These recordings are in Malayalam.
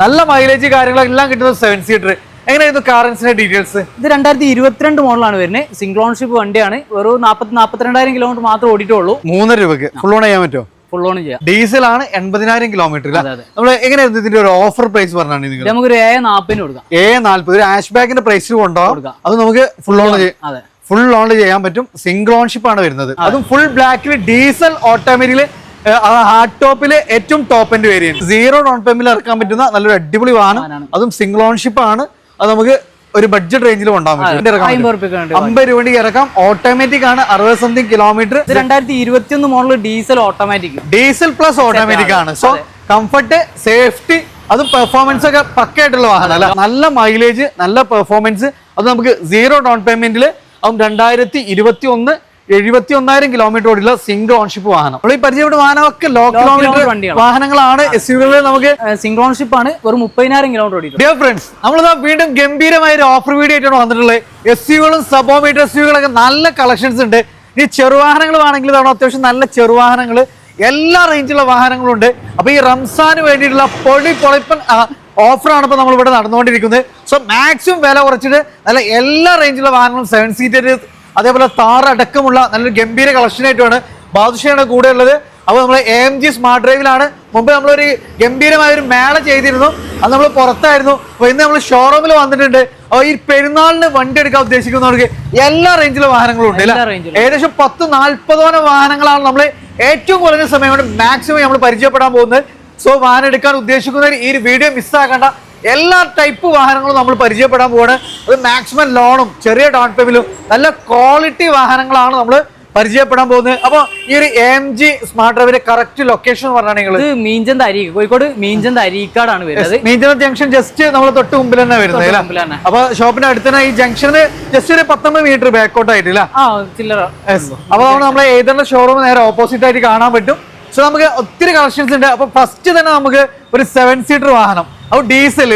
നല്ല മൈലേജ് കാര്യങ്ങളെല്ലാം കിട്ടുന്ന സെവൻ സീറ്റർ എങ്ങനെയായിരുന്നു കാറൻസിന്റെ ഡീറ്റെയിൽസ് ഇത് രണ്ടായിരത്തി ഇരുപത്തിരണ്ട് മോഡലാണ് വരുന്നത് സിംഗിൾ ഓൺഷിപ്പ് വണ്ടിയാണ്. വെറും നാൽപ്പത്തി നാൽപ്പത്തിരണ്ടായിരം കിലോമീറ്റർ മാത്രമേ ഓടിയിട്ടുള്ളൂ. മൂന്നര രൂപയ്ക്ക്. ഫുൾ ഓൺ ചെയ്യാൻ പറ്റുമോ? ഫുൾ ഓൺ ചെയ്യാം. ഡീസൽ ആണ് എൺപതിനായിരം കിലോമീറ്റർ. നമ്മൾ എങ്ങനെയായിരുന്നു ഇതിന്റെ ഒരു ഓഫർ പ്രൈസ് പറഞ്ഞാണ് നമുക്കൊരു ഏ നാൽപ്പതിന് കൊടുക്കാം. എ നാൽപ്പത് ഒരു ആഷ് ബാഗിന്റെ പ്രൈസിൽ കൊണ്ടുപോകാം. അത് നമുക്ക് ഫുൾ ഓൺ അതെ. ഫുൾ ഓൺ ചെയ്യാൻ പറ്റും. സിംഗിൾ ഓൺഷിപ്പ് ആണ് വരുന്നത്. അതും. ഫുൾ ബ്ലാക്കിൽ ഡീസൽ ഓട്ടോമാറ്റിക്കിൽ ഹാർഡ് ടോപ്പിൽ ഏറ്റവും top end variant zero down പേയ്മെന്റിൽ ഇറക്കാൻ പറ്റുന്ന നല്ലൊരു അടിപൊളി വാഹനം. അതും സിംഗിൾ ഓൺഷിപ്പ് ആണ്. അത് നമുക്ക് ഒരു ബഡ്ജറ്റ് റേഞ്ചിൽ കൊണ്ടുപോകാൻ അമ്പത് രൂപയ്ക്ക് ഇറക്കാം. ഓട്ടോമാറ്റിക് ആണ്. അറുപത് സംതിങ് കിലോമീറ്റർ രണ്ടായിരത്തി ഇരുപത്തി ഒന്ന് model diesel automatic diesel plus automatic ആണ്. സോ കംഫർട്ട് സേഫ്റ്റി അതും പെർഫോമൻസ് ഒക്കെ പക്കായിട്ടുള്ള വാഹനം അല്ല? നല്ല മൈലേജ് നല്ല പെർഫോമൻസ് അത് നമുക്ക് സീറോ ഡൗൺ പേയ്മെന്റിൽ അതും രണ്ടായിരത്തി ഇരുപത്തി ഒന്ന് എഴുപത്തി ഒന്നായിരം കിലോമീറ്റർ ഓടിയുള്ള സിംഗിൾ ഓൺഷിപ്പ് വാഹനം. നമ്മൾ ഈ പരിചയപ്പെട്ട വാഹനമൊക്കെ ലോ കിലോമീറ്റർ വാഹനങ്ങളാണ് എസ് യുകളിൽ നമുക്ക് സിംഗിൾ ഓൺഷിപ്പ് ആണ്. വെറും മുപ്പതിനായിരം കിലോമീറ്റർ ഓടി ഡിയർ ഫ്രണ്ട്സ് നമ്മളിതാ വീണ്ടും ഗംഭീരമായ ഒരു ഓഫർ വീഡിയോ ആയിട്ടാണ് വന്നിട്ടുള്ളത്. എസ് യുകളും സബോമീറ്റർ എസ് യുകളൊക്കെ നല്ല കളക്ഷൻസ് ഉണ്ട്. ഇനി ചെറുവാഹനങ്ങൾ വേണമെങ്കിൽ ഇതാണ്? അത്യാവശ്യം നല്ല ചെറുവാഹനങ്ങൾ എല്ലാ റേഞ്ചിലുള്ള വാഹനങ്ങളും ഉണ്ട് അപ്പൊ ഈ റംസാന് വേണ്ടിയിട്ടുള്ള പൊടി പൊളിപ്പൻ ഓഫറാണ് ഇപ്പൊ നമ്മൾ ഇവിടെ നടന്നുകൊണ്ടിരിക്കുന്നത്. സോ മാക്സിമം വില കുറച്ചിട്ട് നല്ല എല്ലാ റേഞ്ചിലുള്ള വാഹനങ്ങളും സെവൻ സീറ്റർ അതേപോലെ താർ അടക്കമുള്ള നല്ലൊരു ഗംഭീര കളക്ഷനായിട്ടുമാണ് ബാദുഷയാണ് കൂടെ ഉള്ളത്. അപ്പോൾ നമ്മൾ എ എം ജി സ്മാർട്ട് ഡ്രൈവിലാണ് മുമ്പ് നമ്മളൊരു ഗംഭീരമായ ഒരു മേള ചെയ്തിരുന്നു. അത് നമ്മൾ പുറത്തായിരുന്നു. അപ്പോൾ ഇന്ന് നമ്മൾ ഷോറൂമിൽ വന്നിട്ടുണ്ട്. അപ്പോൾ ഈ പെരുന്നാളിന് വണ്ടി എടുക്കാൻ ഉദ്ദേശിക്കുന്നവർക്ക് എല്ലാ റേഞ്ചിലെ വാഹനങ്ങളും ഉണ്ട് ഏകദേശം പത്ത് നാൽപ്പതോളം വാഹനങ്ങളാണ് നമ്മൾ ഏറ്റവും കുറഞ്ഞ സമയം കൊണ്ട് മാക്സിമം നമ്മൾ പരിചയപ്പെടാൻ പോകുന്നത്. സോ വാഹനം എടുക്കാൻ ഉദ്ദേശിക്കുന്നവർ ഈ ഒരു വീഡിയോ മിസ്സാക്കേണ്ട എല്ലാ ടൈപ്പ് വാഹനങ്ങളും നമ്മൾ പരിചയപ്പെടാൻ പോവാണ്. അത് മാക്സിമം ലോണും ചെറിയ ഡൗൺ പേയ്മെന്റും നല്ല ക്വാളിറ്റി വാഹനങ്ങളാണ് നമ്മൾ പരിചയപ്പെടാൻ പോകുന്നത്. അപ്പോൾ ഈ ഒരു എം ജി സ്മാർട്ട് ഡ്രൈവിന്റെ കറക്റ്റ് ലൊക്കേഷൻ പറഞ്ഞാണെങ്കിൽ ഇത് മീഞ്ചന്ത് അരീക്ക് കോഴിക്കോട് മീഞ്ചന്ത അരീക്കാടാണ് വരുന്നത്. മീഞ്ചന്ത ജംഗ്ഷൻ ജസ്റ്റ് നമ്മൾ തൊട്ട് മുമ്പിൽ തന്നെ വരുന്നത് അപ്പൊ ഷോപ്പിന്റെ അടുത്ത് തന്നെ ഈ ജംഗ്ഷന് ജസ്റ്റ് ഒരു പത്തൊമ്പത് മീറ്റർ ബാക്കോട്ട് ആയിട്ടില്ല അപ്പൊ നമ്മൾ നമ്മളെ ഏതെങ്കിലും ഷോറൂം നേരെ ഓപ്പോസിറ്റ് ആയിട്ട് കാണാൻ പറ്റും. സോ നമുക്ക് ഒത്തിരി കളക്ഷൻസ് ഉണ്ട്. അപ്പൊ ഫസ്റ്റ് തന്നെ നമുക്ക് ഒരു സെവൻ സീറ്റർ വാഹനം. അത് ഡീസൽ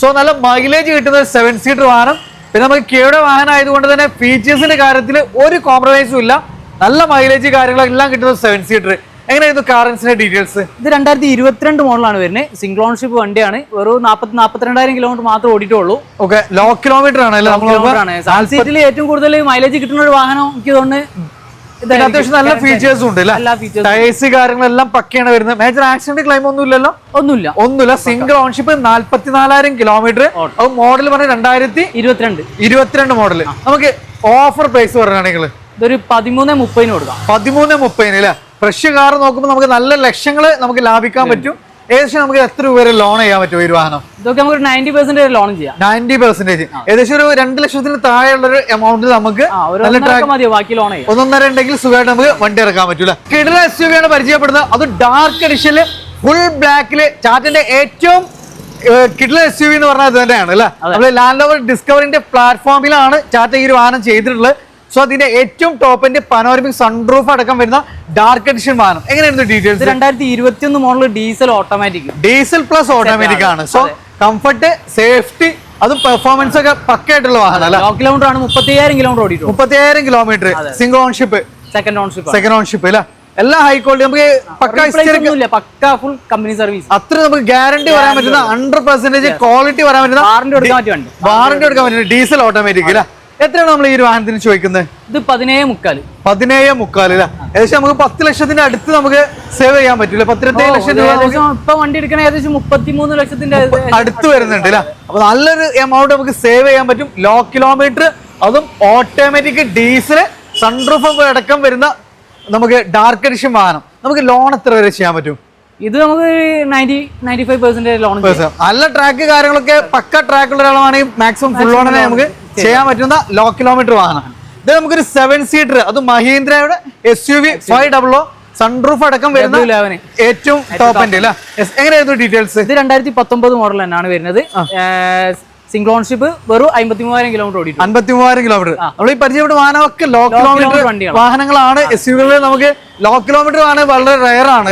സോ നല്ല മൈലേജ് കിട്ടുന്ന ഒരു സെവൻ സീറ്റർ വാഹനം. പിന്നെ നമുക്ക് കിയുടെ വാഹനം ആയതുകൊണ്ട് തന്നെ ഫീച്ചേഴ്സിന്റെ കാര്യത്തിൽ ഒരു കോംപ്രമൈസും ഇല്ല. നല്ല മൈലേജ് കാര്യങ്ങളെല്ലാം കിട്ടുന്ന സെവൻ സീറ്റർ എങ്ങനെയായിരുന്നു കാറൻസിന്റെ ഡീറ്റെയിൽസ് ഇത് രണ്ടായിരത്തി ഇരുപത്തിരണ്ട് മോഡലാണ് വരുന്നത് സിംഗിൾ ഓൺഷിപ്പ് വണ്ടിയാണ്. വെറും നാൽപ്പത്തി നാൽപ്പത്തിരണ്ടായിരം കിലോമീറ്റർ മാത്രമേ ഓടിയിട്ടുള്ളൂ. ഓക്കെ ലോ കിലോമീറ്റർ ആണ്. ഏറ്റവും കൂടുതൽ മൈലേജ് കിട്ടുന്ന ഒരു വാഹനം എനിക്ക് തോന്നുന്നു. ഇതിന് അത്യാവശ്യം നല്ല ഫീച്ചേഴ്സും ഉണ്ട് ടയേഴ്സ് കാര്യങ്ങളെല്ലാം പക്കയാണ് വരുന്നത്. മേജർ ആക്സിഡന്റ് ക്ലൈം ഒന്നും ഇല്ലല്ലോ ഒന്നുമില്ല. ഒന്നുമില്ല. സിംഗിൾ ഓൺഷിപ്പ് നാല്പത്തിനാലായിരം കിലോമീറ്റർ അത് മോഡൽ പറഞ്ഞ രണ്ടായിരത്തി ഇരുപത്തിരണ്ട്. ഇരുപത്തിരണ്ട് മോഡൽ നമുക്ക് ഓഫർ പ്രൈസ് പറയുകയാണെങ്കിൽ ഇതൊരു പതിമൂന്ന് മുപ്പതിന് കൊടുക്കാം. പതിമൂന്ന് മുപ്പതിന് അല്ലേ? ഫ്രഷ് കാർ നോക്കുമ്പോൾ നമുക്ക് നല്ല ലക്ഷങ്ങൾ നമുക്ക് ലാഭിക്കാൻ പറ്റും. ഏകദേശം നമുക്ക് എത്ര രൂപ വരെ ലോൺ ചെയ്യാൻ പറ്റും ഈ ഒരു വാഹനം? ഇതൊക്കെ നമുക്ക് നയന്റി പെർസെന്റ് ലോൺ ചെയ്യാം. നയന്റി പെർസെന്റേജ് ഏകദേശം ഒരു രണ്ട് ലക്ഷത്തിന് താഴെയുള്ള ഒരു എമൗണ്ട് നമുക്ക് ഒന്നൊന്നര ഉണ്ടെങ്കിൽ സുഖമായിട്ട് നമുക്ക് വണ്ടി ഇറക്കാൻ പറ്റൂല. കിടല എസ് യു ആണ് പരിചയപ്പെടുന്നത്. അത് ഡാർക്ക് എഡിഷനിൽ ഫുൾ ബ്ലാക്കിൽ ചാറ്റിന്റെ ഏറ്റവും കിഡ്ല എസ് യു എന്ന് പറഞ്ഞാൽ അത് തന്നെയാണ് അല്ലെ? നമ്മൾ ലാൻഡ് ഓവർ ഡിസ്കവറിന്റെ പ്ലാറ്റ്ഫോമിലാണ് ചാറ്റ ഈ ഒരു വാഹനം ചെയ്തിട്ടുള്ളത്. സോ അതിന്റെ ഏറ്റവും ടോപ്പിന്റെ പനോരമിക് സൺറൂഫ് അടക്കം വരുന്ന ഡാർക്ക് എഡിഷൻ വാഹനം. എങ്ങനെയായിരുന്നു ഡീറ്റെയിൽസ് രണ്ടായിരത്തി ഇരുപത്തിയൊന്ന് model diesel automatic diesel plus automatic ആണ്. സോ കംഫർട്ട് സേഫ്റ്റി അതും പെർഫോമൻസ് ഒക്കെ പക്കയായിട്ടുള്ള വാഹനം കിലോമീറ്റർ ആണ് മുപ്പത്തി അയ്യായിരം കിലോമീറ്റർ ഓടിയിട്ടുള്ളൂ. മുപ്പത്തിയായിരം kilometre single ownership second ownership second ownership അല്ല? എല്ലാ ഹൈ ക്വാളിറ്റി നമുക്ക് പക്ക ഫുൾ കമ്പനി സർവീസ് അത്ര നമുക്ക് ഗ്യാരണ്ടി വരാൻ പറ്റുന്ന ഹൺഡ്രഡ് പെർസെന്റേജ് ക്വാളിറ്റി വരാൻ പറ്റുന്ന വാറന്റി എടുക്കാൻ പറ്റിയ വാറണ്ടി വാറന്റി എടുക്കാൻ പറ്റുന്ന ഡീസൽ ഓട്ടോമാറ്റിക് അല്ല? എത്രയാണ് നമ്മൾ ഈ ഒരു വാഹനത്തിന് ചോദിക്കുന്നത്? ഇത് പതിനേഴ് മുക്കാൽ പതിനേഴ് മുക്കാൽ അല്ല? ഏകദേശം നമുക്ക് പത്ത് ലക്ഷത്തിന്റെ അടുത്ത് നമുക്ക് സേവ് ചെയ്യാൻ പറ്റില്ല? പത്തിരുപത്തേഴ് ലക്ഷം രൂപ ഇപ്പൊ വണ്ടി എടുക്കണ ഏകദേശം മുപ്പത്തിമൂന്ന് ലക്ഷത്തിന്റെ അടുത്ത് വരുന്നുണ്ട് അല്ല? അപ്പൊ നല്ലൊരു എമൗണ്ട് നമുക്ക് സേവ് ചെയ്യാൻ പറ്റും. ലോ കിലോമീറ്റർ അതും ഓട്ടോമാറ്റിക് ഡീസൽ സൺറൂഫ് അടക്കം വരുന്ന നമുക്ക് ഡാർക്ക് എഡിഷൻ വാഹനം. നമുക്ക് ലോൺ എത്ര വരെ ചെയ്യാൻ പറ്റും? ഇത് നമുക്ക് ninety ninety five percent loan നല്ല ട്രാക്ക് കാര്യങ്ങളൊക്കെ പക്ക ട്രാക്ക് ഉള്ള ഒരാളാണെങ്കിൽ മാക്സിമം ഫുൾ ഓണനെ നമുക്ക് ചെയ്യാൻ പറ്റുന്ന ലോ കിലോമീറ്റർ വാഹനമാണ്. ഇത് നമുക്കൊരു സെവൻ സീറ്റർ അത് മഹീന്ദ്രയുടെ S U V five double sunroof അടക്കം വരുന്ന ഏറ്റവും ടോപ്പ് Yes, എങ്ങനെയായിരുന്നു ഡീറ്റെയിൽസ് ഇത് രണ്ടായിരത്തി പത്തൊമ്പത് മോഡൽ തന്നെയാണ് വരുന്നത്. സിംഗിൾ ഓൺഷിപ്പ് വെറും അമ്പത്തി മൂവായിരം കിലോമീറ്റർ ഓടി അമ്പത്തി മൂവായിരം കിലോമീറ്റർ നമ്മൾ ഈ പരിചയപ്പെട്ട വാഹനമൊക്കെ ലോ കിലോമീറ്റർ വാഹനങ്ങളാണ്. എസ് യുകളിൽ നമുക്ക് ലോ കിലോമീറ്റർ ആണ് വളരെ റയർ ആണ്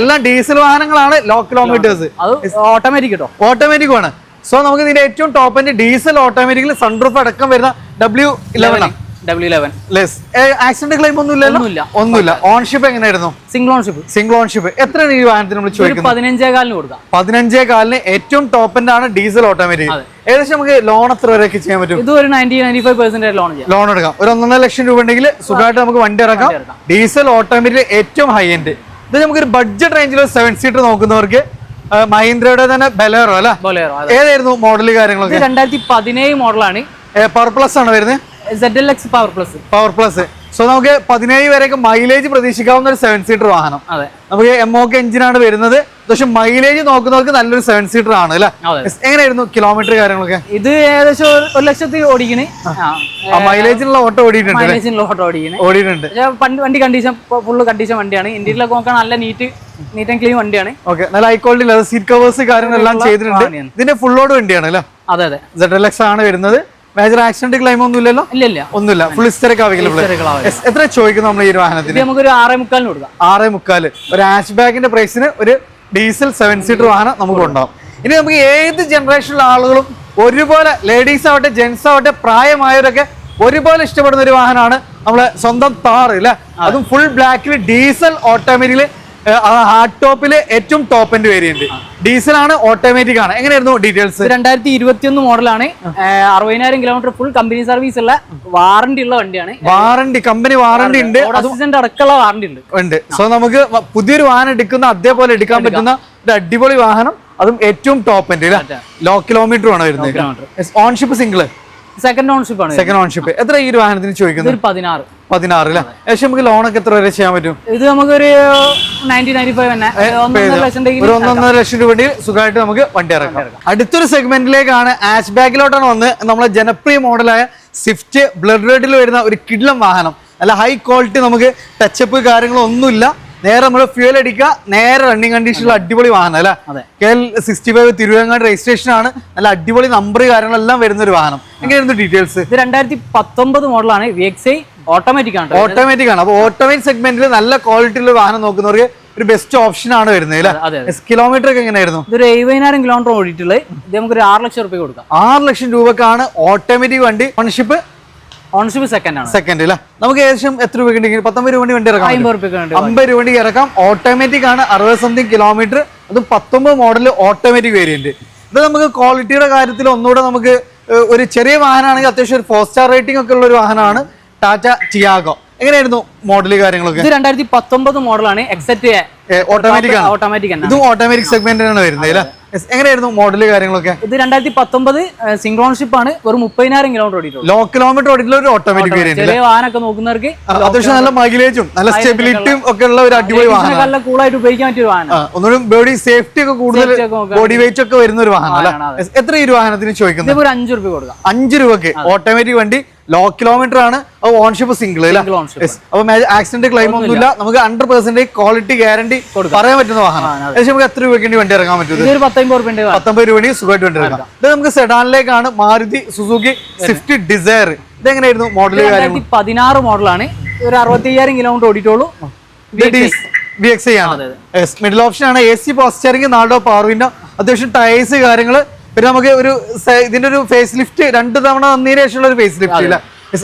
എല്ലാം ഡീസൽ വാഹനങ്ങളാണ് ലോ കിലോമീറ്റേഴ്സ് അത് ഓട്ടോമാറ്റിക് കേട്ടോ. ഓട്ടോമാറ്റിക് ആണ്. സോ നമുക്ക് ഇതിന്റെ ഏറ്റവും top end diesel automatically sunroof അടക്കം വരുന്ന ഡബ്ല്യു ഇലവൻ ആക്സിഡന്റ് ക്ലെയിം ഒന്നും ഇല്ലല്ലോ? ഒന്നുമില്ല. ഓൺഷിപ്പ് എങ്ങനെയായിരുന്നു? സിംഗിൾ ഓൺഷിപ്പ് സിംഗിൾ ഓൺഷിപ്പ് എത്രയാണ് ഈ വാഹനത്തിന് നമ്മൾ ചോദിക്കുന്നത്? പതിനഞ്ചേ കാലിന് കൊടുക്കാം. പതിനഞ്ചേ കാലിന് ഏറ്റവും ടോപ്പ് എൻഡ് ആണ് ഡീസൽ ഓട്ടോമാറ്റിക്. ഏകദേശം നമുക്ക് ലോൺ എത്ര വരെയൊക്കെ ചെയ്യാൻ പറ്റും? ഇത് ഒരു ലോൺ എടുക്കാം. ഒരു ഒന്നര ലക്ഷം രൂപ ഉണ്ടെങ്കിൽ സുഖമായിട്ട് നമുക്ക് വണ്ടി ഇറക്കാം. ഡീസൽ ഓട്ടോമാറ്റിക് ഏറ്റവും ഹൈ എൻഡ് ഇത് നമുക്കൊരു ബഡ്ജറ്റ് റേഞ്ചിൽ സെവൻ സീറ്റർ നോക്കുന്നവർക്ക് മഹീന്ദ്രയുടെ തന്നെ ബലേറോ അല്ല? ബൊലേറോ ഏതായിരുന്നു മോഡൽ കാര്യങ്ങളൊക്കെ? രണ്ടായിരത്തി പതിനേഴ് മോഡലാണ്. പവർ പ്ലസ് ആണ് വരുന്നത്? Z L X power plus power plus so നമുക്ക് പതിനേഴ് വരെയൊക്കെ മൈലേജ് പ്രതീക്ഷിക്കാവുന്ന ഒരു സെവൻ സീറ്റർ വാഹനം. അതെ. നമുക്ക് എം എഞ്ചിനാണ് വരുന്നത്. പക്ഷെ മൈലേജ് നോക്കുന്നവർക്ക് നല്ലൊരു സെവൻ സീറ്റർ ആണ് അല്ലേ? എങ്ങനെയായിരുന്നു കിലോമീറ്റർ കാര്യങ്ങളൊക്കെ? ഇത് ഏകദേശം ഒരു- ലക്ഷത്തി ഓടിക്കണേ. ആ. മൈലേജിനുള്ള ഓട്ടോ ഓടിയിട്ടുണ്ട്? മൈലേജിനുള്ള ഓട്ടോ ഓടിക്കണേ. ഓടിയിട്ടുണ്ട്. വണ്ടി- കണ്ടീഷൻ ഫുള്ള് കണ്ടീഷൻ വണ്ടിയാണ്. ഇന്ത്യയിലൊക്കെ നോക്കാൻ നല്ല നീറ്റ് നീറ്റ് ആൻഡ് ക്ലീൻ വണ്ടിയാണ്. ഓക്കെ നല്ല ഹൈ ക്വാളിറ്റി സീറ്റ് കവേഴ്സ് കാര്യങ്ങളെല്ലാം ചെയ്തിട്ടുണ്ട്. ഇതിന്റെ ഫുൾ ഓട് വണ്ടിയാണ് അല്ലേ? അതെ അതെ. സെഡ് എൽ എക്സ് ആണ് വരുന്നത്. മേജർ ആക്സിഡന്റ് ക്ലൈം ഒന്നും ഇല്ലല്ലോ? ഇല്ല ഇല്ല. ഒന്നുമില്ല. ഫുൾ ഹിസ്റ്ററിക് അവൈലബിൾ എത്ര ചോദിക്കുന്നു നമ്മൾ ഈ വാഹനത്തിന്? നമുക്ക് വാഹനത്തിന് നമുക്കൊരു ആറേ മുക്കാലിന് കൊടുക്കാം. ആറേ മുക്കാൽ. ഒരു ആഷ് ബാഗിന്റെ പ്രൈസിന് ഒരു ഡീസൽ സെവൻ സീറ്റർ വാഹനം നമുക്ക് ഉണ്ടാവും ഇനി നമുക്ക് ഏത് ജനറേഷനിലുള്ള ആളുകളും ഒരുപോലെ ലേഡീസ് ആവട്ടെ ജെൻസ് ആവട്ടെ പ്രായമായവരൊക്കെ ഒരുപോലെ ഇഷ്ടപ്പെടുന്ന ഒരു വാഹനമാണ് നമ്മളെ സ്വന്തം താർ അല്ലെ അതും. ഫുൾ ബ്ലാക്കിൽ ഡീസൽ ഓട്ടോമാറ്റിക്കിൽ ഹാർഡ് ടോപ്പിൽ ഏറ്റവും ടോപ്പ് എൻഡ് വേരിയന്റ് ഡീസൽ ആണ് ഓട്ടോമാറ്റിക് ആണ്. എങ്ങനെയായിരുന്നു ഡീറ്റെയിൽസ് രണ്ടായിരത്തി ഇരുപത്തി ഒന്ന് മോഡലാണ് അറുപതിനായിരം കിലോമീറ്റർ ഫുൾ കമ്പനി സർവീസ് ഉള്ള വാറണ്ടി ഉള്ള വണ്ടിയാണ്. വാറണ്ടി കമ്പനി വാറണ്ടി ഉണ്ട്. അടക്കമുള്ള വാറണ്ടി ഉണ്ട്. ഉണ്ട്. സോ നമുക്ക് പുതിയൊരു വാഹനം എടുക്കുന്ന അതേപോലെ എടുക്കാൻ പറ്റുന്ന ഒരു അടിപൊളി വാഹനം. അതും ഏറ്റവും ടോപ്പ് എൻഡ് ലോ കിലോമീറ്റർ ആണ് വരുന്നത്. ഓൺഷിപ്പ് സിംഗിൾ സെക്കൻഡ് ഓൺഷിപ്പ് ആണ് സെക്കൻഡ് ഓൺഷിപ്പ് എത്ര ഈ ഒരു വാഹനത്തിന് ചോദിക്കുന്നത് പതിനാറ്. പതിനാറ് അല്ലേ ഏകദേശം നമുക്ക് ലോണൊക്കെ എത്ര വരെ ചെയ്യാൻ പറ്റും? ഇത് നമുക്ക് ഒരു ഒരു ഒന്നൊന്നര ലക്ഷം രൂപയിൽ സുഖമായിട്ട് നമുക്ക് വണ്ടി ഇറക്കാം. അടുത്തൊരു സെഗ്മെന്റിലേക്കാണ് ആഷ് ബാഗിലോട്ടാണ് വന്ന് നമ്മളെ ജനപ്രിയ മോഡലായ സ്വിഫ്റ്റ് ബ്ലഡ് റെഡിൽ വരുന്ന ഒരു കിഡ്ലം വാഹനം. അല്ല ഹൈ ക്വാളിറ്റി നമുക്ക് ടച്ചപ്പ് കാര്യങ്ങളൊന്നുമില്ല. നേരെ നമ്മൾ ഫ്യൂൽ അടിക്കുക. നേരെ റണ്ണിങ് കണ്ടീഷനിൽ അടിപൊളി വാഹനം അല്ലെ. K L sixty five Thiruvanangad registration ആണ്. നല്ല അടിപൊളി നമ്പർ കാര്യങ്ങളെല്ലാം വരുന്ന ഒരു വാഹനം എങ്ങനെയായിരുന്നു ഡീറ്റെയിൽസ് ഇത് രണ്ടായിരത്തി പത്തൊമ്പത് മോഡലാണ് വി എക്സ് ഐ ഓട്ടോമാറ്റിക് ആണ് ഓട്ടോമാറ്റിക് ആണ്. അപ്പോൾ ഓട്ടോമാറ്റിക് സെഗ്മെന്റിൽ നല്ല ക്വാളിറ്റി ഉള്ള വാഹനം നോക്കുന്നവർക്ക് ഒരു ബെസ്റ്റ് ഓപ്ഷൻ ആണ് വരുന്നത്. അല്ലേ? കിലോമീറ്റർ ഒക്കെ എങ്ങനെയായിരുന്നു? ഇതൊരു എഴുപതിനായിരം കിലോമീറ്റർ ഓടിയിട്ടുള്ളത്. ഇത് നമുക്കൊരു ആറ് ലക്ഷം രൂപ കൊടുക്കാം. ആറ് ലക്ഷം രൂപക്കാണ് ഓട്ടോമാറ്റിക് വണ്ടി. ഓണർഷിപ്പ് ഓൺഷിപ്പ് സെക്കൻഡ് ആണ്. സെക്കൻഡ് അല്ലേ നമുക്ക് ഏകദേശം എത്ര രൂപ ഉണ്ടെങ്കിൽ പത്തൊമ്പത് രൂപ വണ്ടി ഇറക്കാം അമ്പത് രൂപ ഉണ്ട് അമ്പത് രൂപ വണ്ടി ഇറക്കാം. ഓട്ടോമാറ്റിക് ആണ്. അറുപത് സംതിങ് കിലോമീറ്റർ അത് പത്തൊമ്പത് മോഡൽ ഓട്ടോമാറ്റിക് വേരിയന്റ് ഇത് നമുക്ക് ക്വാളിറ്റിയുടെ കാര്യത്തിൽ ഒന്നുകൂടെ നമുക്ക് ഒരു ചെറിയ വാഹനമാണെങ്കിൽ അത്യാവശ്യം ഒരു ഫോർ സ്റ്റാർ റേറ്റിംഗ് ഒക്കെ ഉള്ള ഒരു വാഹനമാണ് ടാറ്റ ടിയാഗോ എങ്ങനെയായിരുന്നു മോഡൽ കാര്യങ്ങളൊക്കെ? ഇത് രണ്ടായിരത്തി പത്തൊമ്പത് മോഡലാണ് എക്സെറ്റ് ഓട്ടോമാറ്റിക് ആണ്. ഓട്ടോമാറ്റിക് ഇതും ഓട്ടോമാറ്റിക് സെഗ്മെന്റിനാണ് വരുന്നത് അല്ലേ. എങ്ങനെയായിരുന്നു മോഡൽ കാര്യങ്ങളൊക്കെ? ഇത് രണ്ടായിരത്തി പത്തൊമ്പത് സിംഗ്രോൺഷിപ്പ് ആണ്. ഒരു മുപ്പതിനായിരം കിലോമീറ്റർ ഓടിയിട്ടുള്ളൂ. ലോ കിലോമീറ്റർ ഓടിയിട്ടുള്ള ഒരു ഓട്ടോമാറ്റിക് വേരിയന്റ് വാഹനമൊക്കെ നോക്കുന്നവർക്ക് അത്യാവശ്യം നല്ല മൈലേജും നല്ല സ്റ്റെബിലിറ്റിയും ഒക്കെ ഉള്ള ഒരു അടിപൊളി വാഹനം നല്ല കൂളായിട്ട് ഉപയോഗിക്കാൻ പറ്റിയ ഒരു വാഹനം ഒന്നുകൂടി ബോഡി സേഫ്റ്റി ഒക്കെ കൂടുതൽ. ബോഡി വെയിറ്റ് ഒക്കെ വരുന്ന ഒരു വാഹനം എത്ര ഈ വാഹനത്തിന് ചോദിക്കുന്നത്? ഒരു അഞ്ചു രൂപ കൊടുക്കാം. അഞ്ചു രൂപക്ക് ഓട്ടോമാറ്റിക് വണ്ടി ലോ കിലോമീറ്റർ ആണ്. അത് ഓൺഷിപ്പ് സിംഗിൾ. അപ്പൊ ആക്സിഡന്റ് ക്ലെയിം ഒന്നുമില്ല. നമുക്ക് ഹൺഡ്രഡ് പെർസെന്റ് ക്വാളിറ്റി ഗ്യാരണ്ടി പറയാൻ പറ്റുന്ന വാഹനം. നമുക്ക് എത്ര രൂപയ്ക്ക് വേണ്ടി വണ്ടി ഇറങ്ങാൻ പറ്റും പത്തൊമ്പത് രൂപ സുഖമായിട്ട് വണ്ടി ഇറങ്ങാം. ഇത് നമുക്ക് സെഡാനിലേക്കാണ് മാരുതി സുസുക്കി സ്വിഫ്റ്റ് ഡിസയർ ഇതെങ്ങനെയായിരുന്നു മോഡൽ പതിനാറ് മോഡലാണ് ഒരു അറുപത്തി അയ്യായിരം കിലോമീറ്റർ ഓടിയിട്ടുള്ളൂ. ബി എക്സ് ഐ ആണ്. മിഡിൽ ഓപ്ഷൻ ആണ്. എ സി പോസ്റ്ററിംഗ് നാടോ പവർ വിൻഡോ അത്യാവശ്യം ടയേഴ്സ് കാര്യങ്ങൾ പിന്നെ നമുക്ക് ഒരു ഇതിന്റെ ഒരു ഫേസ് ലിഫ്റ്റ് രണ്ട് തവണ വന്നതിന് ശേഷമുള്ള ഒരു ഫേസ് ലിഫ്റ്റ് ഇല്ല.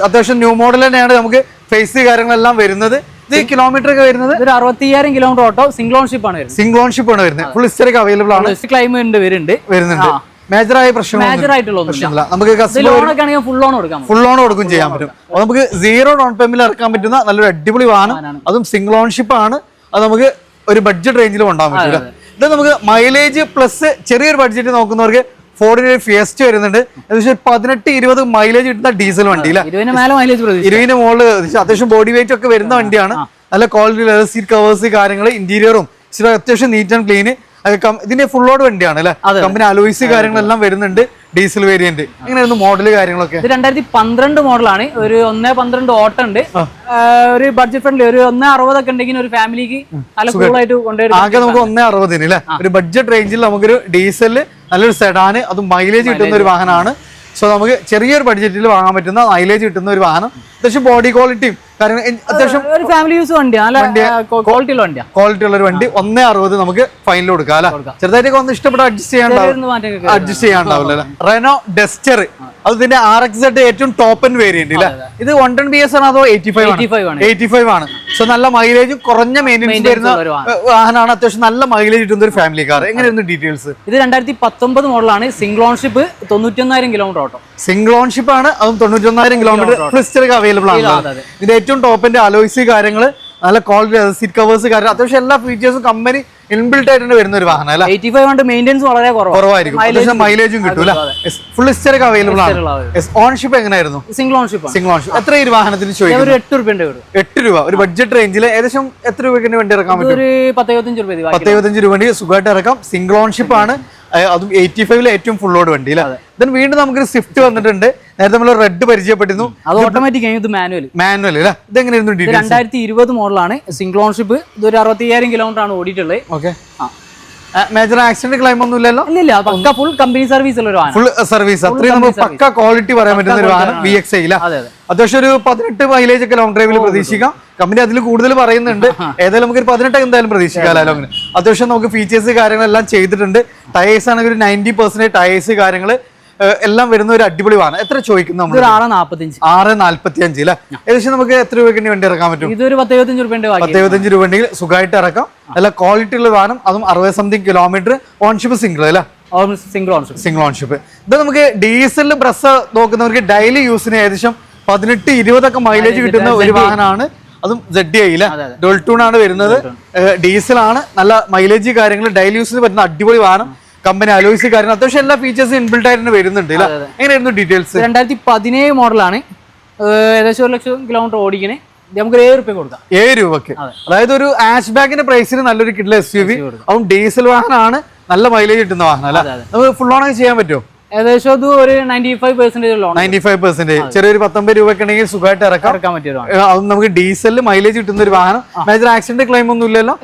അത്യാവശ്യം ന്യൂ മോഡൽ തന്നെയാണ് നമുക്ക് ഫേസ് കാര്യങ്ങളെല്ലാം വരുന്നത്. ഇത് കിലോമീറ്റർ ഒക്കെ വരുന്നത്? ഒരു അറുപത്തി അയ്യായിരം കിലോമീറ്റർ ഓട്ടോ സിംഗിൾ ഓൺഷിപ്പ് ആണ് വരുന്നത്. സിംഗിൾ ഓൺഷിപ്പ് ആണ് വരുന്നത്. ഫുൾ ഹിസ്റ്ററിക് അവൈലബിൾ ആണ്. ക്ലൈമുണ്ട് വരുന്നുണ്ട്. വരുന്നുണ്ട്. മേജറായ പ്രശ്നം മേജർ ആയിട്ടുള്ള നമുക്ക് ലോണൊക്കെ ആണെങ്കിൽ ഫുൾ ലോൺ കൊടുക്കാം ഫുൾ ലോൺ കൊടുക്കും ചെയ്യാൻ പറ്റും. അപ്പോൾ നമുക്ക് സീറോ ഡൗൺ പേയ്മെന്റിൽ ഇറക്കാൻ പറ്റുന്ന നല്ലൊരു അടിപൊളി വാഹനം. അതും സിംഗിൾ ഓൺഷിപ്പ് ആണ്. അത് നമുക്ക് ഒരു ബഡ്ജറ്റ് റേഞ്ചിൽ ഉണ്ടാകാൻ പറ്റില്ല ഇത് നമുക്ക് മൈലേജ് പ്ലസ് ചെറിയൊരു ബഡ്ജറ്റ് നോക്കുന്നവർക്ക് ഫോർഡിന് ഒരു ഫിയസ്റ്റ് വരുന്നുണ്ട്. ഏകദേശം പതിനെട്ട് ഇരുപത് മൈലേജ് കിട്ടുന്ന ഡീസൽ വണ്ടി ഇരുപതിന് ഇരുവിന് മുകളിൽ അത്യാവശ്യം ബോഡി വെയിറ്റ് ഒക്കെ വരുന്ന വണ്ടിയാണ്. നല്ല ക്വാളിറ്റി ലെതർ സീറ്റ് കവേഴ്സ് കാര്യങ്ങൾ ഇന്റീരിയറും അത്യാവശ്യം നീറ്റ് ആൻഡ് ക്ലീൻ ഇതിന്റെ ഫുൾ ലോഡ് വണ്ടിയാണ് അല്ലെ. കമ്പനി അലോയ്സ് കാര്യങ്ങളെല്ലാം വരുന്നുണ്ട്. Diesel variant. എങ്ങനെയായിരുന്നു മോഡൽ കാര്യങ്ങളൊക്കെ? ഇത് രണ്ടായിരത്തി പന്ത്രണ്ട് മോഡലാണ് ഒരു ഒന്നേ പന്ത്രണ്ട് ഓട്ടം ഉണ്ട്. ഒരു ബഡ്ജറ്റ് ഫ്രണ്ട്ലി ഒരു ഒന്നേ അറുപതൊക്കെ ഉണ്ടെങ്കിൽ ഒരു ഫാമിലിക്ക് നല്ല കൂളായിട്ട് കൊണ്ടുവരും ആകെ നമുക്ക് ഒന്നേ അറുപതിന് അല്ലേ? ഒരു ബഡ്ജറ്റ് റേഞ്ചിൽ നമുക്കൊരു ഡീസൽ നല്ലൊരു സെഡാന് അതും മൈലേജ് കിട്ടുന്ന ഒരു വാഹനമാണ്. സോ നമുക്ക് ചെറിയൊരു ബഡ്ജറ്റിൽ വാങ്ങാൻ പറ്റുന്ന മൈലേജ് കിട്ടുന്ന ഒരു വാഹനം. അത്യാവശ്യം ബോഡി ക്വാളിറ്റിയും കാരണം അത്യാവശ്യം ഒരു ഫാമിലി യൂസ് വണ്ടിയാണ് നല്ല ക്വാളിറ്റി ഉള്ള ഒരു വണ്ടി. ഒന്നേ അറുപത് നമുക്ക് ഫൈനൽ കൊടുക്കാം അല്ലെ? ചെറുതായിട്ടൊക്കെ ഒന്ന് ഇഷ്ടപ്പെട്ട അഡ്ജസ്റ്റ് ചെയ്യാണ്ടാവും അഡ്ജസ്റ്റ് ചെയ്യാണ്ടാവില്ല റെനോ ഡെസ്റ്റർ അത് ഇതിന്റെ ആർ എക്സ് ഏറ്റവും ടോപ്പ് വേരിയന്റ് ഇല്ല? ഇത് വൺ ടെൻ ബി എസ് ആണ് അതോ എയ്റ്റി ഫൈവ് ആണ്? 85 ആണ്. എയ്റ്റി ഫൈവ് ആണ്. സോ നല്ല മൈലേജും കുറഞ്ഞ മെയിന്റെനൻസ് വരുന്ന വാഹനമാണ് അത്യാവശ്യം നല്ല മൈലേജ് കിട്ടുന്ന ഒരു ഫാമിലി കാർ എങ്ങനെയായിരുന്നു ഡീറ്റെയിൽസ് ഇത് രണ്ടായിരത്തി പത്തൊമ്പത് മോഡലാണ് സിംഗിൾ ഓൺഷിപ്പ് തൊണ്ണൂറ്റൊന്നായിരം കിലോമീറ്റർ ഓട്ടോ. സിംഗിൾ ഓൺഷിപ്പ് ആണ്. അതും തൊണ്ണൂറ്റൊന്നായിരം കിലോമീറ്റർ ക്രിസ്റ്റർക്ക് അവൈലബിൾ ആണ് ഇത്. ഇതിന്റെ ഏറ്റവും ടോപ്പിന്റെ അലോയ്സ് കാര്യങ്ങൾ നല്ല ക്വാളിറ്റി സീറ്റ് കവേഴ്സ് കാര്യം അത്യാവശ്യം എല്ലാ ഫീച്ചേഴ്സും കമ്പനി ഇൻബിൽറ്റ് ആയിട്ട് വരുന്ന ഒരു വാഹനം അല്ലെ? എയ്റ്റി ഫൈവ് കൊണ്ട് വളരെ കുറവായിരിക്കും. അത്യാവശ്യം മൈലേജും കിട്ടൂല ഫുൾ ഹിസ്റ്ററിക്ക് അവൈലബിൾ ആണ്. ഓൺഷിപ്പ് എങ്ങനെയായിരുന്നു? സിംഗിൾ ഓൺഷിപ്പ് സിംഗിൾ ഓൺഷിപ്പ് എത്ര ഈ വാഹനത്തിന് ചോദിക്കും ഒരു എട്ട് രൂപ എട്ട് രൂപ. ഒരു ബഡ്ജറ്റ് റേഞ്ചിൽ ഏകദേശം എത്ര രൂപയ്ക്ക് വേണ്ടി ഇറക്കാൻ പറ്റും? ഒരു പത്തെഴുപത്തഞ്ച് രൂപ ഇത് പത്ത് എഴുപത്തഞ്ച് രൂപ വേണ്ടി സുഖമായിട്ട് ഇറക്കാം. സിംഗിൾ ഓൺഷിപ്പ് ആണ്. അതും എയ്റ്റി ഫൈവിൽ ഏറ്റവും ഫുൾ ലോഡ് വണ്ടി അല്ലേ? ദെൻ വീണ്ടും നമുക്കൊരു സ്വിഫ്റ്റ് വന്നിട്ടുണ്ട്. നേരത്തെ നമ്മൾ റെഡ് പരിചയപ്പെട്ടിരുന്നു. അത് ഓട്ടോമാറ്റിക് ഇത് മാനുവൽ മാനുവൽ അല്ലേ? ഇതെങ്ങനെയായിരുന്നു രണ്ടായിരത്തി ഇരുപത് മോഡലാണ് സിംഗിൾ ഓൺഷിപ്പ് ഇത് ഒരു അറുപത്തിയ്യായിരം കിലോമീറ്റർ ആണ് ഓടിയിട്ടുള്ളത്. ഓക്കെ ആ. മേജർ ആക്സിഡന്റ് ക്ലൈം ഒന്നും ഇല്ലല്ലോ? ഇല്ല പക്ക ഫുൾ കമ്പനി സർവീസ് ഉള്ള ഒരു ഫുൾ സർവീസ് അത്രയും നമുക്ക് പക്ക ക്വാളിറ്റി പറയാൻ പറ്റുന്ന ഒരു വാഹനം വി എക്സ് ഐല അതെ അതെ. അത്യാവശ്യം ഒരു പതിനെട്ട് മൈലേജ് ഒക്കെ ലോങ് ഡ്രൈവിൽ പ്രതീക്ഷിക്കാം. കമ്പനി അതിൽ കൂടുതൽ പറയുന്നുണ്ട്. ഏതായാലും നമുക്ക് ഒരു പതിനെട്ട് എന്തായാലും പ്രതീക്ഷിക്കാം അങ്ങനെ അത്യാവശ്യം നമുക്ക് ഫീച്ചേഴ്സ് കാര്യങ്ങളെല്ലാം ചെയ്തിട്ടുണ്ട്. ടയേഴ്സ് ആണെങ്കിൽ ഒരു നയന്റി പെർസെന്റ് ടയേഴ്സ് കാര്യങ്ങൾ എല്ലാം വരുന്ന ഒരു അടിപൊളി വാഹനം എത്ര ചോദിക്കുന്നു നമ്മൾ ആറ് നാപ്പത്തഞ്ച്. ആറ് നാല്പത്തി അഞ്ച് അല്ലേ ഏകദേശം നമുക്ക് എത്ര രൂപയ്ക്ക് വേണ്ടി ഇറക്കാൻ പറ്റും? ഇതൊരു പത്തയ്പത്തഞ്ച് രൂപ ബാക്കി. പത്തേപത്തഞ്ച് രൂപ ഉണ്ടെങ്കിൽ സുഖമായിട്ട് ഇറക്കാം നല്ല ക്വാളിറ്റി ഉള്ള വാഹനം അതും അറുപത് സംതിങ് കിലോമീറ്റർ ഓൺഷിപ്പ് സിംഗിൾ അല്ലേ? സിംഗിൾ ഓൺഷിപ്പ് സിംഗിൾ ഓൺഷിപ്പ് ഇത് നമുക്ക് ഡീസലിൽ ബ്രസ് നോക്കുന്നവർക്ക് ഡെയിലി യൂസിന് ഏകദേശം പതിനെട്ട് ഇരുപതൊക്കെ മൈലേജ് കിട്ടുന്ന ഒരു വാഹനമാണ്. അതും സെഡ് ഐ അല്ലേ അതെ, അതെ. ഡോൾട്ടൂൺ ആണ് വരുന്നത്. ഡീസലാണ് നല്ല മൈലേജ് കാര്യങ്ങൾ ഡെയിലി യൂസിന് പറ്റുന്ന അടിപൊളി വാഹനം. കമ്പനി അലോയ്സ് കാര്യങ്ങൾ. അത്യാവശ്യം എല്ലാ ഫീച്ചേഴ്സും ഇൻബിൽഡ് ആയിട്ട് വരുന്നുണ്ട്. എങ്ങനെയായിരുന്നു ഡീറ്റെയിൽസ് രണ്ടായിരത്തി പതിനേഴ് മോഡലാണ് ഏകദേശം ഒരു ലക്ഷം കിലോമീറ്റർ ഓടിക്കണേ. നമുക്ക് ഏഴ് രൂപ കൊടുക്കാം. ഏഴ് രൂപക്ക് അതായത് ഒരു ആഷ് ബാഗിന്റെ പ്രൈസിന് നല്ലൊരു കിട്ടില്ല എസ് യു വി അതും ഡീസൽ വാഹനമാണ്. നല്ല മൈലേജ് കിട്ടുന്ന വാഹനം അല്ല. നമുക്ക് ഫുൾ ഓൺ ചെയ്യാൻ പറ്റുമോ? ഏകദേശം അത് ഒരു ninety five percentage loan ninety five percentage ചെറിയൊരു പത്തൊമ്പത് രൂപയ്ക്ക് ഉണ്ടെങ്കിൽ സുഖമായിട്ട് ഇറക്കാം. ഇറക്കാൻ പറ്റിയ അത് നമുക്ക് ഡീസലിൽ മൈലേജ് കിട്ടുന്ന ഒരു വാഹനം. മേജർ ആക്സിഡന്റ് ക്ലെയിം ഒന്നും ഇല്ലല്ലോ.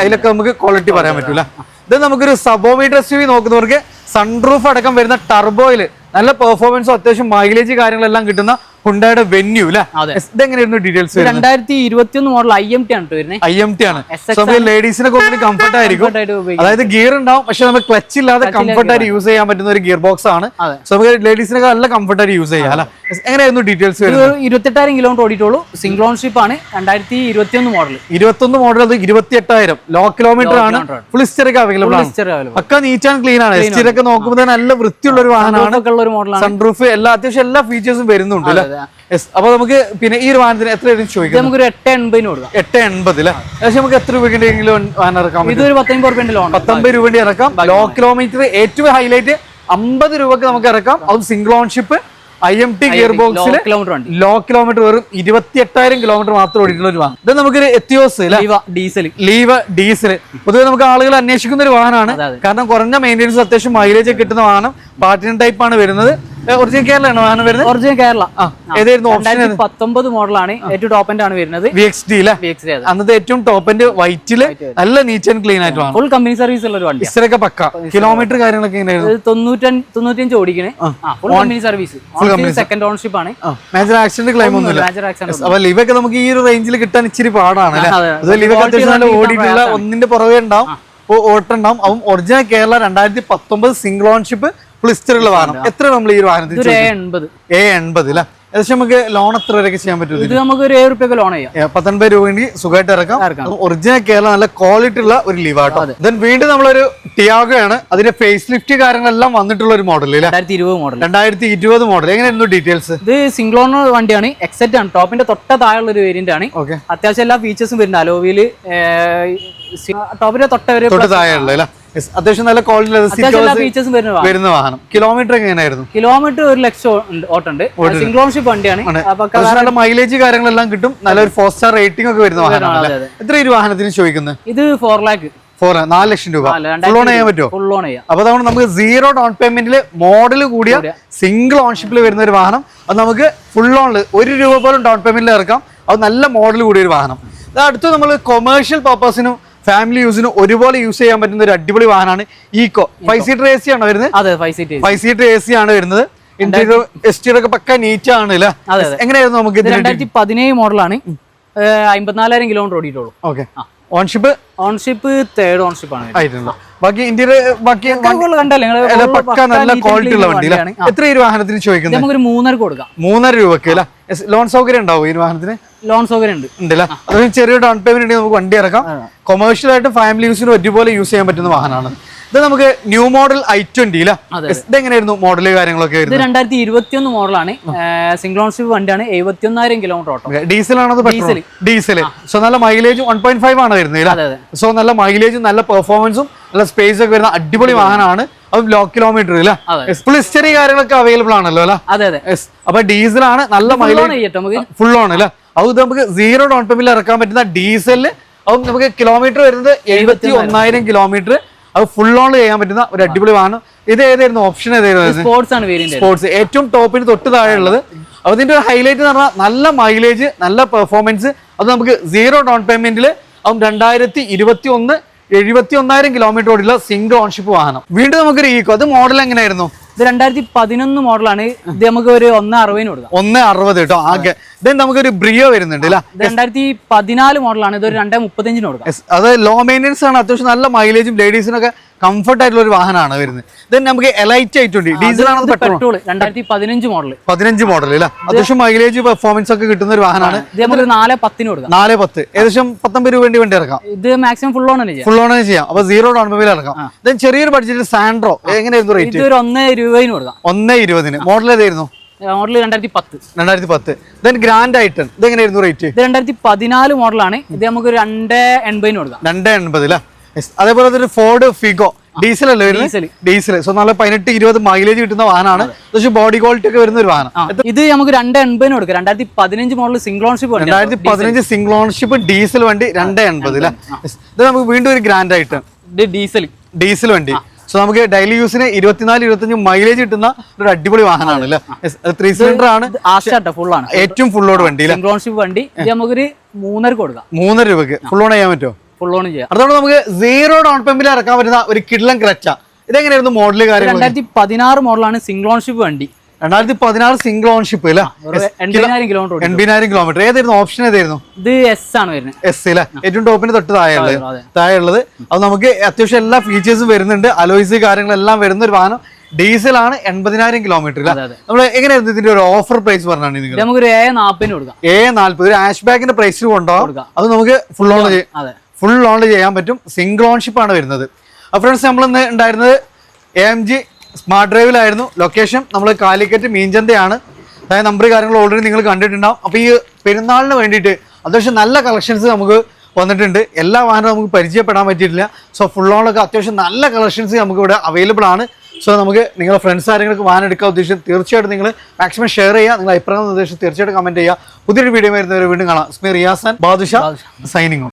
അതിലൊക്കെ നമുക്ക് ക്വാളിറ്റി പറയാൻ പറ്റൂല. ഇത് നമുക്കൊരു സബോമീറ്റർ എസ് യു നോക്കുന്നവർക്ക് സൺറൂഫ് അടക്കം വരുന്ന ടർബോയിൽ നല്ല പെർഫോമൻസും അത്യാവശ്യം മൈലേജ് കാര്യങ്ങളെല്ലാം കിട്ടുന്ന ഹുണ്ടയുടെ വെന്യൂ അല്ലെ. ഇതെങ്ങനെയായിരുന്നു ഡീറ്റെയിൽസ് രണ്ടായിരത്തി ഇരുപത്തി ഒന്ന് മോഡൽ ഐ എം ടി ആണ് വരുന്നത് ഐ എം ടി ആണ്. ലേഡീസിനൊക്കെ കുറച്ച് കംഫർട്ട് ആയിരിക്കും. അതായത് ഗിയർ ഉണ്ടാവും പക്ഷെ നമുക്ക് ക്ലച്ച് ഇല്ലാതെ കംഫർട്ട് ആയിട്ട് യൂസ് ചെയ്യാൻ പറ്റുന്ന ഒരു ഗിയർ ബോക്സ് ആണ്. അതെ. സോ നമുക്ക് ലേഡീസിനൊക്കെ നല്ല കംഫർട്ട് ആയിട്ട് യൂസ് ചെയ്യാം അല്ലെ? എങ്ങനെയായിരുന്നു ഡീറ്റെയിൽസ് ഇരുപത്തെട്ടായിരം കിലോമീറ്റർ ഓടിയിട്ടുള്ളൂ. സിംഗിൾ ഓൺഷിപ്പ് ആണ്. രണ്ടായിരത്തി ഇരുപത്തി ഒന്ന് മോഡൽ ഇരുപത്തി ഒന്ന് മോഡൽ അത് ഇരുപത്തി എട്ടായിരം ലോ കിലോമീറ്റർ ആണ് ഹിസ്റ്ററിക്ക് അവൈലബിൾ ആണ്. ഒക്കെ നീറ്റ് ആൻഡ് ക്ലീൻ ആണ്. എസ്റ്റിൽ ഒക്കെ നോക്കുമ്പോൾ നല്ല വൃത്തിയുള്ള ഒരു വാഹനമാണ്. സൺറൂഫ് എല്ലാ അത്യാവശ്യം എല്ലാ ഫീച്ചേഴ്സും വരുന്നുണ്ട് അല്ലേ? അതെ. അപ്പൊ നമുക്ക് പിന്നെ ഈ ഒരു വാഹനത്തിന് എത്ര ചോദിക്കാം നമുക്ക് എട്ട് എൺപതിന് കൊടുക്കാം. എട്ട് എൺപത് അല്ലേ നമുക്ക് എത്ര രൂപയ്ക്കെങ്കിലും വാഹനം ഇറക്കാം ഇതൊരു പത്തൊമ്പത് രൂപയുടെ ലോൺ പത്തൊമ്പത് രൂപയുടെ ഇറക്കാം. ലോ കിലോമീറ്റർ ഏറ്റവും ഹൈലൈറ്റ് അമ്പത് രൂപക്ക് നമുക്ക് ഇറക്കാം. അതും single ownership I M T gear ബോക്സിൽ ലോ കിലോമീറ്റർ വെറും ഇരുപത്തി എട്ടായിരം കിലോമീറ്റർ മാത്രം ഓടിയിട്ടുള്ള ഒരു വാഹനം. ഇത് നമുക്കൊരു എത്തിയോസ് ഡീസൽ ലീവ് ഡീസൽ പൊതുവെ നമുക്ക് ആളുകൾ അന്വേഷിക്കുന്ന ഒരു വാഹനമാണ്. കാരണം കുറഞ്ഞ മെയിന്റെനൻസ് അത്യാവശ്യം മൈലേജ് കിട്ടുന്ന വാഹനം. പാർട്ടിൻ ടൈപ്പ് ആണ് വരുന്നത്. ഒറിജിനൽ കേരളമാണ് ആണ് വരുന്നത്? ഒറിജിനൽ കേരള. ആ ഏതായിരുന്നു പത്തൊമ്പത് മോഡലാണ് ഏറ്റവും ടോപ്പ് എൻഡ് ആണ് വരുന്നത്. വി എക്സ് ഡി അന്നത്തെ ഏറ്റവും ടോപ്പ് വൈറ്റിൽ നല്ല നീറ്റ് ആൻഡ് ക്ലീൻ ആയിട്ട് ഫുൾ കമ്പനി സർവീസ് ഉള്ള ഒരു വണ്ടി ഇത്രയൊക്കെ പക്ക. കിലോമീറ്റർ കാര്യങ്ങളൊക്കെ തൊണ്ണൂറ്റഞ്ച് ഓടിക്കണേ. Full company service second ownership ആണ്. മേജർ ആക്സിഡന്റ് ക്ലെയിം ഒന്നുമില്ല മേജർ ആക്സിഡന്റ് അപ്പോൾ ലീവൊക്കെ നമുക്ക് ഈ ഒരു റേഞ്ചിൽ കിട്ടാൻ ഇച്ചിരി പാടാണ് അല്ലേ? അതെ. അത്. ലീവൊക്കെ അത്യാവശ്യം നല്ല ഓടിയിട്ടുള്ള ഒന്നിന്റെ പുറകെ ഉണ്ടാവും ഓട്ടുണ്ടാവും അവൻ ഒറിജിനൽ കേരള രണ്ടായിരത്തി പത്തൊമ്പത് സിംഗിൾ ഓൺഷിപ്പ് പ്ലിസ്റ്ററുള്ള വാഹനം. എത്ര നമ്മൾ ഈ വാഹനത്തിൽ എ എൺപത്. അല്ലെ ഏകദേശം നമുക്ക് ലോൺ എത്ര വരെയൊക്കെ ചെയ്യാൻ പറ്റും ഇത് നമുക്ക് ഒരു ഏഴ് റുപ്യൊക്കെ ലോൺ ചെയ്യാം. പത്തൊൻപത് രൂപ വേണ്ടി സുഖമായിട്ട് ഇറക്കാം. ഒറിജിനൽ കേരള നല്ല ക്വാളിറ്റി ഉള്ള ഒരു ലീവ് ആട്ടോ ദെൻ വീണ്ടും നമ്മളൊരു ടിയാഗോ ആണ്. അതിന്റെ ഫേസ് ലിഫ്റ്റ് കാര്യങ്ങളെല്ലാം വന്നിട്ടുള്ള ഒരു മോഡൽ രണ്ടായിരത്തി ഇരുപത് മോഡൽ രണ്ടായിരത്തി ഇരുപത് മോഡൽ എങ്ങനെയായിരുന്നു ഡീറ്റെയിൽസ് ഇത് സിംഗ്ലോൺ വണ്ടിയാണ്. എക്സെറ്റ് ആണ്. ടോപ്പിന്റെ തൊട്ട താഴെയുള്ള ഒരു വേരിയന്റ് ആണ്. ഓക്കെ അത്യാവശ്യം എല്ലാ ഫീച്ചേഴ്സും വരുന്നുണ്ട്. അലോവിയിൽ ടോപ്പിന്റെ തൊട്ട ഒരു തൊട്ട് താഴെയുള്ള അത്യാവശ്യം നല്ല ക്വാളിറ്റി വരുന്ന വാഹനം. കിലോമീറ്റർ എങ്ങനെയായിരുന്നു? കിലോമീറ്റർ ഒരു ലക്ഷം ഓട്ടുണ്ട്. സിംഗിൾ ഓൺഷിപ്പ് വണ്ടിയാണ്. മൈലേജ് കാര്യങ്ങളെല്ലാം കിട്ടും. നല്ലൊരു ഫോർ സ്റ്റാർ റേറ്റിംഗ് ഒക്കെ വരുന്ന വാഹനമാണ്. എത്ര ഈ ഒരു വാഹനത്തിന് ചോദിക്കുന്നത് ഇത് ഫോർ ലാക്ക് ഫോർ നാല് ലക്ഷം രൂപ. ഫുൾ ഓൺ ചെയ്യാൻ പറ്റുമോ ഫുൾ ഓൺ ചെയ്യാം. അപ്പൊ അതുകൊണ്ട് നമുക്ക് സീറോ ഡൗൺ പേയ്മെന്റിൽ മോഡൽ കൂടിയ സിംഗിൾ ഓൺഷിപ്പിൽ വരുന്ന ഒരു വാഹനം. അത് നമുക്ക് ഫുൾ ഓണിൽ ഒരു രൂപ പോലും ഡൗൺ പേയ്മെന്റിൽ ഇറക്കാം. അത് നല്ല മോഡൽ കൂടിയ ഒരു വാഹനം. അടുത്ത് നമ്മൾ കൊമേഴ്ഷ്യൽ പർപ്പസിനും ഫാമിലി യൂസിന് ഒരുപോലെ യൂസ് ചെയ്യാൻ പറ്റുന്ന ഒരു അടിപൊളി വാഹനമാണ് Eeco five seater A C ആണോ വരുന്നത്? അതെ five seat five seater A C ആണ് വരുന്നത്. ഇന്റീരിയർ എസ്റ്റീരിയർ ഒക്കെ പക്ക നീറ്റ് ആണ് അല്ലേ? അതെ, അതെ. എങ്ങനെയായിരുന്നു നമുക്ക് രണ്ടായിരത്തി പതിനേഴ് മോഡലാണ്. അമ്പത്തിനാലായിരം kilometre ഓടിയിട്ടുള്ളൂ. Okay ownership ownership third ownership ആണ് ആയിട്ടുണ്ട്. ബാക്കി കണ്ടല്ലേ? പക്ക നല്ല ക്വാളിറ്റി ഉള്ള. എത്ര ഈ വാഹനത്തിന് ഇത് ചോദിക്കുന്നത് നമുക്കൊരു മൂന്നരക്ക് കൊടുക്കാം. മൂന്നര രൂപക്ക് അല്ല? ലോൺ സൗകര്യം ഉണ്ടാവും ഈ വാഹനത്തിന്? ലോൺ സൗകര്യം ഉണ്ട്. ഉണ്ടല്ലേ? അതൊരു ചെറിയ ഡൗൺ പേയ്മെന്റ് ഉണ്ടെങ്കിൽ നമുക്ക് വണ്ടി ഇറക്കാം. കൊമേഴ്ഷ്യൽ ആയിട്ട് ഫാമിലി യൂസിന് ഒരുപോലെ യൂസ് ചെയ്യാൻ പറ്റുന്ന വാഹനമാണ്. ഇത് നമുക്ക് ന്യൂ മോഡൽ ഐ ട്വന്റി എങ്ങനെയായിരുന്നു മോഡൽ കാര്യങ്ങളൊക്കെ ഇത് രണ്ടായിരത്തി ഇരുപത്തി ഒന്ന് മോഡലാണ് സിംഗിൾ ഓൺഷിപ്പ് വണ്ടിയാണ്. എഴുപത്തിയൊന്നായിരം കിലോമീറ്റർ ഓട്ടോ. ഡീസൽ ആണോ പെട്രോൾ ഡീസൽ സോ നല്ല മൈലേജ് വൺ പോയിന്റ് ഫൈവ് ആണ് വരുന്നത് അതെ അതെ. സോ നല്ല മൈലേജും നല്ല പെർഫോമൻസും നല്ല സ്പേസ് ഒക്കെ വരുന്ന അടിപൊളി വാഹനമാണ്. അത് ലോ കിലോമീറ്റർ അല്ലേ. ഫുൾ ഹിസ്റ്ററി കാര്യങ്ങളൊക്കെ അവൈലബിൾ ആണല്ലോ അല്ലേ? അതെ അതെ. അപ്പൊ ഡീസൽ ആണ് നല്ല മൈലേജ് നമുക്ക്. ഫുൾ ഓൺ അല്ലേ? അത് നമുക്ക് സീറോ ഡൗൺ പേയ്മെന്റിൽ ഇറക്കാൻ പറ്റുന്ന ഡീസലിന് അത് നമുക്ക് കിലോമീറ്റർ വരുന്നത് എഴുപത്തി ഒന്നായിരം കിലോമീറ്റർ അത് ഫുൾ ഓൺ ചെയ്യാൻ പറ്റുന്ന ഒരു അടിപൊളി വാഹനം. ഇത് ഏതായിരുന്നു? ഓപ്ഷൻ ഏതായിരുന്നു സ്പോർട്സ് ആണ് സ്പോർട്സ് ഏറ്റവും ടോപ്പിന് തൊട്ട് താഴെ ഉള്ളത്. അതിന്റെ ഒരു ഹൈലൈറ്റ് എന്ന് പറഞ്ഞാൽ നല്ല മൈലേജ് നല്ല പെർഫോമൻസ് അത് നമുക്ക് സീറോ ഡൗൺ പേയ്മെന്റിൽ അതും രണ്ടായിരത്തി ഇരുപത്തി ഒന്ന് എഴുപത്തി ഒന്നായിരം കിലോമീറ്റർ ഓടിയുള്ള സിംഗിൾ ഓൺഷിപ്പ് വാഹനം. വീണ്ടും നമുക്കൊരു ഈക്കോ അത് മോഡൽ എങ്ങനെയായിരുന്നു? ഇത് രണ്ടായിരത്തി പതിനൊന്ന് മോഡലാണ്. ഇത് നമുക്ക് ഒരു ഒന്ന് അറുപതിന് കൊടുക്കാം. ഒന്ന് അറുപത് കേട്ടോ. ആകെ. ദെൻ നമുക്കൊരു ബ്രിയോ വരുന്നുണ്ട് ഇത് രണ്ടായിരത്തി പതിനാല് മോഡലാണ്. ഇതൊരു രണ്ടേ മുപ്പത്തഞ്ചിന് കൊടുക്കാം. അത് ലോ മെയിന്റെനൻസ് ആണ്. അത്യാവശ്യം നല്ല മൈലേജും ലേഡീസിനൊക്കെ കംഫർട്ട് ആയിട്ടുള്ള ഒരു വാഹനമാണ് വരുന്നത്. ദെൻ നമുക്ക് എലൈറ്റ് ആയിട്ടുണ്ട്. ഡീസൽ ആണ് പെട്രോൾ. രണ്ടായിരത്തി പതിനഞ്ച് മോഡൽ പതിനഞ്ച് മോഡൽ അല്ല? അത്യാവശ്യം മൈലേജ് പെർഫോമൻസ് ഒക്കെ കിട്ടുന്ന ഒരു വാഹനമാണ്. നാല് പത്തിന് കൊടുക്കാം. നാല് പത്ത്. ഏകദേശം പത്തൊമ്പത് രൂപ വേണ്ടി വണ്ടി ഇറക്കാം. ഇത് maximum full on full on ചെയ്യാം. അപ്പൊ സീറോ ഡൗൺ പേയ്മെന്റ് ഇറക്കാം. ദെൻ ചെറിയൊരു ബഡ്ജറ്റ് സാൻഡ്രോ എങ്ങനെയായിരുന്നു റേറ്റ് ഒരു ഒന്ന് രൂപയിന് കൊടുക്കാം. ഒന്ന് ഇരുപതിന്. മോഡൽ ഏതായിരുന്നു? മോഡൽ രണ്ടായിരത്തി പത്ത് രണ്ടായിരത്തി പത്ത് ദെൻ ഗ്രാൻഡ് ആയിട്ട് ഇത് എങ്ങനെയായിരുന്നു റേറ്റ് ഇത് രണ്ടായിരത്തി പതിനാല് മോഡലാണ് ഇത് നമുക്ക് രണ്ട് എൺപതിന് കൊടുക്കാം. രണ്ട് എൺപത് അല്ലേ. അതേപോലെ തന്നെ ഫോർഡ് ഫിഗോ ഡീസൽ അല്ലേ. വരുന്നത് ഡീസൽ സോ നല്ല പതിനെട്ട് ഇരുപത് മൈലേജ് കിട്ടുന്ന വാഹനമാണ്. പക്ഷേ ബോഡി ക്വാളിറ്റി ഒക്കെ വരുന്ന ഒരു വാഹനം. ഇത് നമുക്ക് രണ്ട് എൺപതിന് കൊടുക്കാം. രണ്ടായിരത്തി പതിനഞ്ച് മോഡൽ സിംഗ്ലോൺഷിപ്പ് ഓൺഷിപ്പ് രണ്ടായിരത്തി പതിനഞ്ച് സിംഗിൾ ഓൺഷിപ്പ് ഡീസൽ വണ്ടി രണ്ട് എൺപത് അല്ലേ? ഇത് നമുക്ക് വീണ്ടും ഒരു ഗ്രാൻഡ് ആയിട്ട്. ഡീസൽ ഡീസൽ വണ്ടി. സോ നമുക്ക് ഡെയിലി യൂസിന് ഇരുപത്തിനാല് ഇരുപത്തഞ്ച് മൈലേജ് കിട്ടുന്ന ഒരു അടിപൊളി വാഹനമാണ് അല്ലേ? ത്രീ സിലിണ്ടർ ആണ്. ഏറ്റവും ഫുൾ ലോഡ് വണ്ടി സിംഗ്ലോൺഷിപ്പ് സിംഗിൾ ഓൺഷിപ്പ് വണ്ടി. നമുക്കൊരു മൂന്നര കൊടുക്കാം. മൂന്നര രൂപക്ക് ഫുൾ ഓൺ ചെയ്യാൻ പറ്റുമോ? ഫുൾ ഓൺ ചെയ്യാം. അതുകൊണ്ട് നമുക്ക് സീറോ ഡൗൺ പെമ്പിൽ ഇറക്കാൻ പറ്റുന്ന ഒരു കിഡ്ലം ക്രച്ച ഇതെങ്ങനെയായിരുന്നു മോഡൽ കാര്യം രണ്ടായിരത്തി പതിനാറ് മോഡലാണ് സിംഗിൾ ഓൺഷിപ്പ് വണ്ടി. രണ്ടായിരത്തി പതിനാറ് സിംഗിൾ ഓൺഷിപ്പ് അല്ലേ എൺപതിനായിരം കിലോമീറ്റർ എൺപതിനായിരം കിലോമീറ്റർ ഏതായിരുന്നു? ഓപ്ഷൻ ഏതായിരുന്നു? ഇത് എസ് ആണ് വരുന്നത്. എസ് അല്ലേ? ഏറ്റവും ടോപ്പിന് തൊട്ട് താഴെയുള്ളത്. താഴെയുള്ളത് അത്. നമുക്ക് അത്യാവശ്യം എല്ലാ ഫീച്ചേഴ്സും വരുന്നുണ്ട്. അലോയ്സ് കാര്യങ്ങളെല്ലാം വരുന്ന ഒരു വാഹനം. ഡീസൽ ആണ് എൺപതിനായിരം കിലോമീറ്റർ. നമ്മൾ എങ്ങനെയായിരുന്നു ഇതിന്റെ ഒരു ഓഫർ പ്രൈസ് പറഞ്ഞാണ് നിങ്ങൾ ഒരു നമുക്കൊരു എ നാൽപ്പതിന് കൊടുക്കാം. എ നാൽപ്പത് ഒരു ആഷ് ബാഗിന്റെ പ്രൈസിൽ കൊണ്ടുപോകാം. അത് നമുക്ക് ഫുൾ ഓൺ അതെ. ഫുൾ ഓൺ ചെയ്യാൻ പറ്റും. സിംഗിൾ ഓൺഷിപ്പ് ആണ് വരുന്നത്. അപ്പോൾ ഫ്രണ്ട്സ് നമ്മൾ ഇന്ന് ഉണ്ടായിരുന്നത് എ എം ജി സ്മാർട്ട് ഡ്രൈവിലായിരുന്നു ലൊക്കേഷൻ നമ്മൾ കാലിക്കറ്റ് മീൻചന്തയാണ് അതായത് നമ്പർ കാര്യങ്ങൾ ഓൾറെഡി നിങ്ങൾ കണ്ടിട്ടുണ്ടാവും. അപ്പോൾ ഈ പെരുന്നാളിന് വേണ്ടിയിട്ട് അത്യാവശ്യം നല്ല കളക്ഷൻസ് നമുക്ക് വന്നിട്ടുണ്ട്. എല്ലാ വാഹനവും നമുക്ക് പരിചയപ്പെടാൻ പറ്റിയിട്ടില്ല. സോ ഫുൾ ഓണൊക്കെ അത്യാവശ്യം നല്ല കളക്ഷൻസ് നമുക്ക് ഇവിടെ അവൈലബിൾ ആണ്. സോ നമുക്ക് നിങ്ങളുടെ ഫ്രണ്ട്സ് ആരെങ്കിലും വാഹനം എടുക്കാൻ ഉദ്ദേശിച്ച് തീർച്ചയായിട്ടും നിങ്ങൾ മാക്സിമം ഷെയർ ചെയ്യുക. നിങ്ങളുടെ അഭിപ്രായം നിർദ്ദേശം തീർച്ചയായിട്ടും കമന്റ് ചെയ്യുക. പുതിയൊരു വീഡിയോ വരുന്നവരെ വീണ്ടും കാണാം. സ്മി റിയാസൻ ബാദുഷ സൈനിങ്